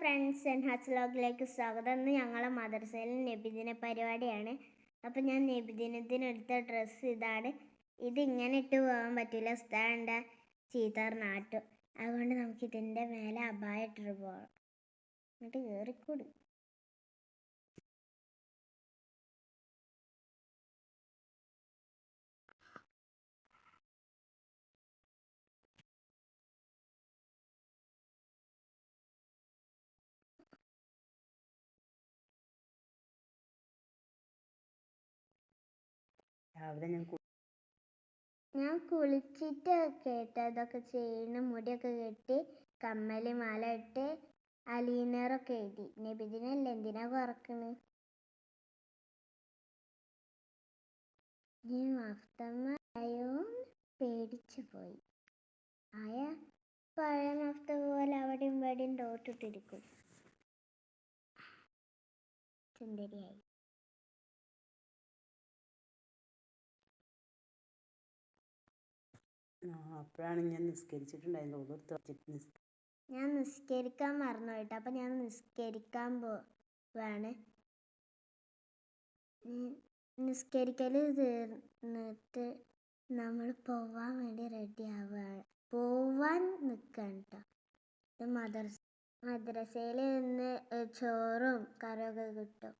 Friends and ഹസ്ലോഗിലേക്ക് സ്വാഗതം. ഇന്ന് ഞങ്ങളെ മദർസയിൽ നബിദിന പരിപാടിയാണ്. അപ്പം ഞാൻ നബിദിനത്തിന് എടുത്ത ഡ്രസ്സ് ഇതാണ്. ഇത് ഇങ്ങനെ ഇട്ട് പോകാൻ പറ്റില്ല ഉസ്താണ്ട ചീത്താർ നാട്ടു. അതുകൊണ്ട് നമുക്ക് ഇതിന്റെ മേലെ അപായ ഇട്ടിട്ട് പോകണം എന്നിട്ട് കയറിക്കൂടി രാവിലെ ഞാൻ ഞാൻ കുളിച്ചിട്ട് കേട്ടോ ഇതൊക്കെ ചെയ്യുന്ന മുടിയൊക്കെ കെട്ടി കമ്മൽ മാല ഇട്ട് അലീനറൊക്കെ എഴുതി. നബിദിനല്ല എന്തിനാ കുറക്കണ് ഞാൻ മഫ്തമ്മ ആയോന്ന് പേടിച്ചു പോയി. ആയ പഴയ മഫ്ത പോലെ അവിടെയും ഇവിടെയും ഡോട്ടിട്ടിരിക്കും സുന്ദരിയായി. അപ്പോഴാണ് ഞാൻ നിസ്കരിച്ചിട്ടുണ്ടായിരുന്നു ഒന്നെടുത്ത് വച്ചിട്ട് ഞാൻ നിസ്കരിക്കാൻ മറന്നു കേട്ടോ അപ്പം ഞാൻ നിസ്കരിക്കാൻ പോവാണ് നിസ്കരിക്കൽ തീർന്നിട്ട് നമ്മൾ പോവാൻ വേണ്ടി റെഡി ആവുകയാണ്. പോവാൻ നിൽക്കണം കേട്ടോ മദ്രസ മദ്രസയിൽ നിന്ന് ചോറും കറിയൊക്കെ കിട്ടും.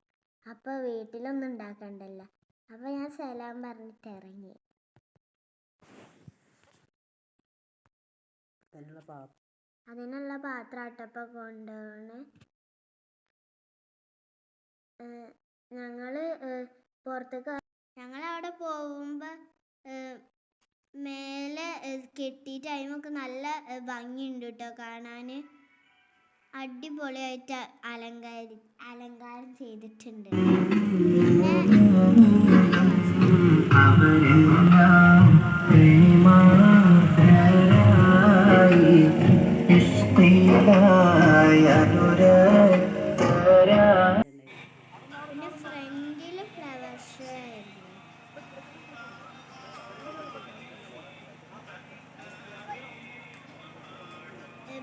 അപ്പോൾ വീട്ടിലൊന്നും ഉണ്ടാക്കണ്ടല്ലോ. അപ്പോൾ ഞാൻ സലാം പറഞ്ഞിട്ട് ഇറങ്ങി. അതിനുള്ള പാ അതിനുള്ള പാത്രം അട്ടപ്പം ഞങ്ങൾ ഞങ്ങൾ പുറത്തേക്ക് ഞങ്ങൾ അവിടെ പോകുമ്പോൾ മേലെ കെട്ടി അതിമൊക്കെ നല്ല ഭംഗിയുണ്ട് കേട്ടോ കാണാൻ അടിപൊളിയായിട്ട് അലങ്കാരി അലങ്കാരം ചെയ്തിട്ടുണ്ട്. പിന്നെ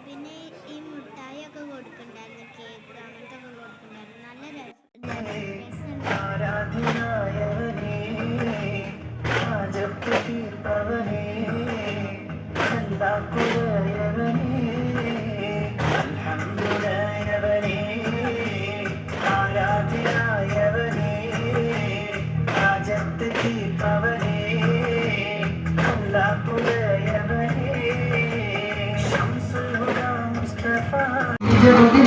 പിന്നെ ഈ മുട്ടായി ഒക്കെ കൊടുക്കണ്ടായിരുന്നു കേക്ക് അങ്ങനത്തെ ഒക്കെ കൊടുക്കണ്ടായിരുന്നു. നല്ല രസം ആരാധ്യനായവനേ പിന്നെ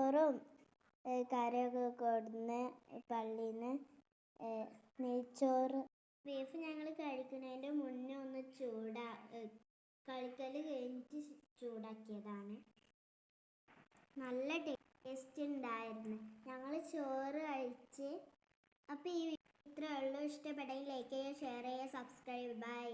ചോറും കറിയൊക്കെ കൊടുന്ന് പള്ളിയിൽ നിന്ന് നെയ്ച്ചോറ്. ബീഫ് ഞങ്ങൾ കഴിക്കുന്നതിന്റെ മുന്നേ ഒന്ന് ചൂടാ കളിക്കൽ കഴിഞ്ഞിട്ട് ചൂടാക്കിയതാണ്. നല്ല ടേസ്റ്റ് ഉണ്ടായിരുന്നു. ഞങ്ങൾ ചോറ് കഴിച്ച് അപ്പോൾ ഈ ഇത്രയേ ഉള്ളൂ. ഇഷ്ടപ്പെട്ടെങ്കിൽ ലൈക്ക് ചെയ്യുക ഷെയർ ചെയ്യുക സബ്സ്ക്രൈബ്. ബൈ.